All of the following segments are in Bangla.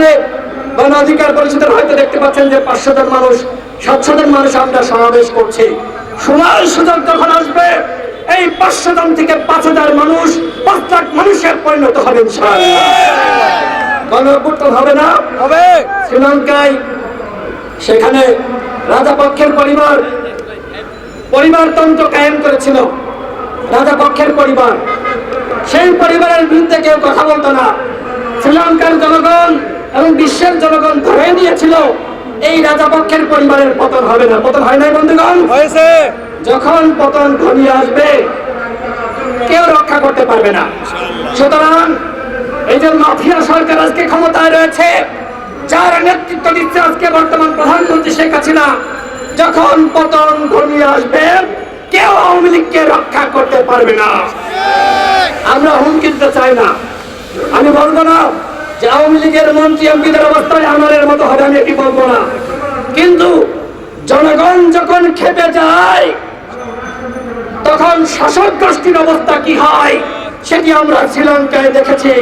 এখানে গণ অধিকার পরিষদের হয়তো দেখতে পাচ্ছেন যে পাঁচশো জন মানুষ সাতশো জন মানুষ আমরা সমাবেশ করছি। সময় সুযোগ যখন আসবে এই পাঁচশো জন থেকে পাঁচ হাজার মানুষ পাঁচ লাখ মানুষের পরিণত হবে হবে না? হবে। শ্রীলঙ্কায় সেখানে রাজাপক্ষের পরিবার পরিবারতন্ত্র কায়েম করেছিল। রাজাপক্ষের পরিবার। সেই পরিবারের বিরুদ্ধে কেউ কথা বলতো না। শ্রীলঙ্কার জনগণ এবং বিশ্বের জনগণ ধরে নিয়েছিল এই রাজাপক্ষের পরিবারের পতন হবে না। পতন হয় নাই বন্ধুগণ? হয়েছে। যখন পতন ঘনিয়ে আসবে কেউ রক্ষা করতে পারবে না। সুতরাং এই যে মাফিয়া সরকার আজকে ক্ষমতায় রয়েছে যার নেতৃত্ব দিচ্ছে আজকে বর্তমান প্রধানমন্ত্রী শেখ হাসিনা যখন পতন ঘনিয়ে আসবে কেউ আওয়ামী লীগকে রক্ষা করতে পারবে না। আমরা হুমকি দিতে চাই না। আমি বলব না যে আওয়ামী লীগের মন্ত্রী এমপিদের অবস্থায় আমাদের মতো হবে, আমি এটি বলব না। কিন্তু জনগণ যখন খেপে যায়, তখন শাসক গোষ্ঠীর অবস্থা কি হয়, সেটি আমরা শ্রীলঙ্কায় দেখেছি।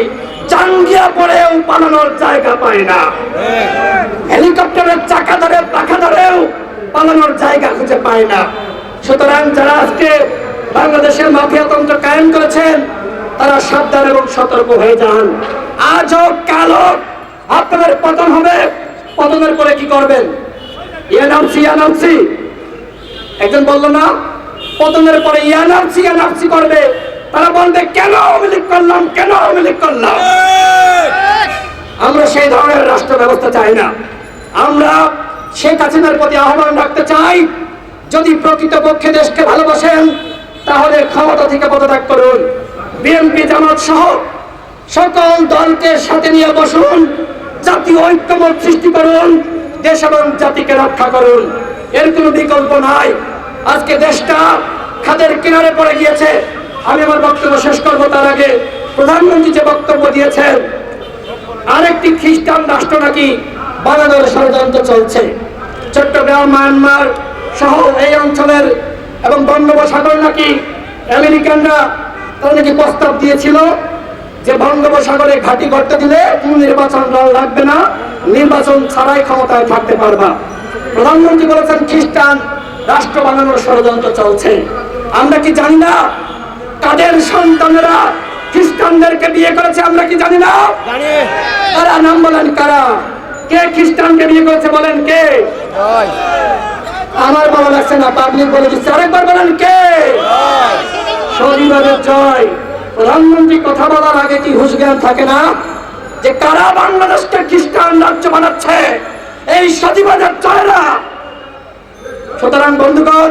চাঙ্গিয়া পড়েও পালানোর জায়গা পায় না। হেলিকপ্টারের চাকা ধরে, পাখা ধরেও পালানোর জায়গা খুঁজে পায় না। সুতরাং যারা আজকে বাংলাদেশের মাফিয়াতন্ত্র কায়েম করেছেন তারা সাবধান এবং সতর্ক হয়ে যান। আজ হোক কাল হোক আপনাদের পতন হবে। পতনের পরে কি করবেন? ইয়ানামসি ইয়ানামসি একজন বলল, না, পতনের পরে ইয়ানামসি ইয়ানামসি করবে। তারা বলবে, কেন আওয়ামী করলাম? কেন আওয়ামী করলাম? আমরা সেই ধরনের রাষ্ট্র ব্যবস্থা চাই না। আমরা শেখ হাসিনার প্রতি আহ্বান রাখতে চাই, যদি প্রকৃতপক্ষে দেশকে ভালোবাসেন, তাহলে ক্ষমতা থেকে পদত্যাগ করুন। বিএনপি জামাত সহ সকল দলকে সাথে নিয়ে বসুন, জাতীয় ঐক্যমত সৃষ্টি করুন, দেশ এবং জাতিকে রক্ষা করুন। এর কোনো বিকল্প নাই। আজকে দেশটা খাদের কিনারে পড়ে গিয়েছে। আমি আমার বক্তব্য শেষ করব তার আগে প্রধানমন্ত্রী যে বক্তব্য দিয়েছেন, আরেকটি খ্রিস্টান রাষ্ট্র নাকি বানানোর ষড়যন্ত্র চলছে। চট্টগ্রাম, মায়ানমার সহ এই অঞ্চলের এবং বঙ্গোপসাগর নাকি আমেরিকানরা তারা নাকি প্রস্তাব দিয়েছিল যে বঙ্গোপসাগরে ঘাঁটি করতে দিলে কোনো নির্বাচন দল লাগবে না নির্বাচন ছাড়াই ক্ষমতায় থাকতে পারবা। প্রধানমন্ত্রী বলেছেন খ্রিস্টান রাষ্ট্র বানানোর ষড়যন্ত্র চলছে। আমরা কি জানি না? কাদের সন্তানেরা খ্রিস্টানদেরকে বিয়ে করেছে আমরা কি জানি না? কারা নাম বলেন কারা? কে খ্রিস্টানকে বিয়ে করেছে বলেন কে? আমার বলা লাগছে না পাবলিক বলে দিচ্ছে। আরেকবার বলেন কে? শরীরের জয়। প্রধানমন্ত্রী কথা বলার আগে কি হুশ জ্ঞান থাকে না? যে কারা বাংলাদেশকে খ্রিস্টান রাজ্য বানাচ্ছে, এই সতীবাজার জয়রা? সুতরাং বন্ধুগণ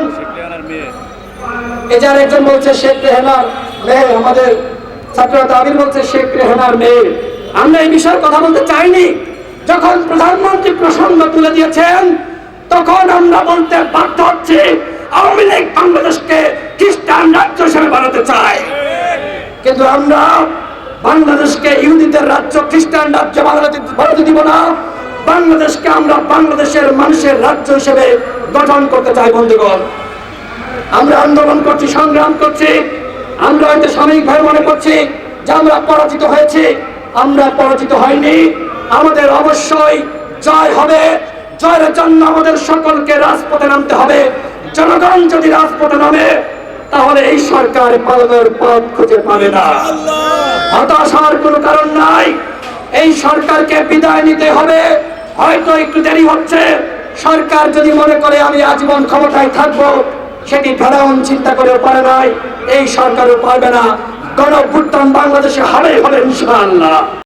এই যার একজন বলছে, শেখ রেহানার মেয়ে, আমাদের ছাত্র দাবির বলছে, শেখ রেহানার মেয়ে। আমরা এই বিষয়ে কথা বলতে চাইনি। যখন প্রধানমন্ত্রী প্রসঙ্গ তুলে দিয়েছেন, তখন আমরা বলতে বাধ্য হচ্ছি আওয়ামী লীগ বাংলাদেশকে খ্রিস্টান রাজ্য হিসেবে বানাতে চায়। কিন্তু আমরা বাংলাদেশকে ইহুদিদের রাজ্য, খ্রিস্টান রাজ্য বানাতে দিব না। বাংলাদেশকে আমরা বাংলাদেশের মানুষের রাজ্য হিসেবে গঠন করতে চাই, বন্ধুগণ। আমরা আন্দোলন করছি, সংগ্রাম করছি। আমরা হয়তো সাময়িকভাবে মনে করছি যে আমরা পরাজিত হয়েছি। আমরা পরাজিত হয়নি। আমাদের অবশ্যই জয় হবে। জয়ের জন্য আমাদের সকলকে রাজপথে নামতে হবে। জনগণ যদি রাজপথে নামে, তাহলে এই সরকার পালানোর পথ খুঁজে পাবে না। হতাশ হওয়ার কোনো কারণ নাই। এই সরকারকে বিদায় নিতে হবে। হয়তো একটু দেরি হচ্ছে। সরকার যদি মনে করে আমি আজীবন ক্ষমতায় থাকব, সেটি ফেরাউন চিন্তা করে পারে নাই। এই সরকারও পারবে না। গণ বাংলাদেশে হবে হবে ইনশাআল্লাহ।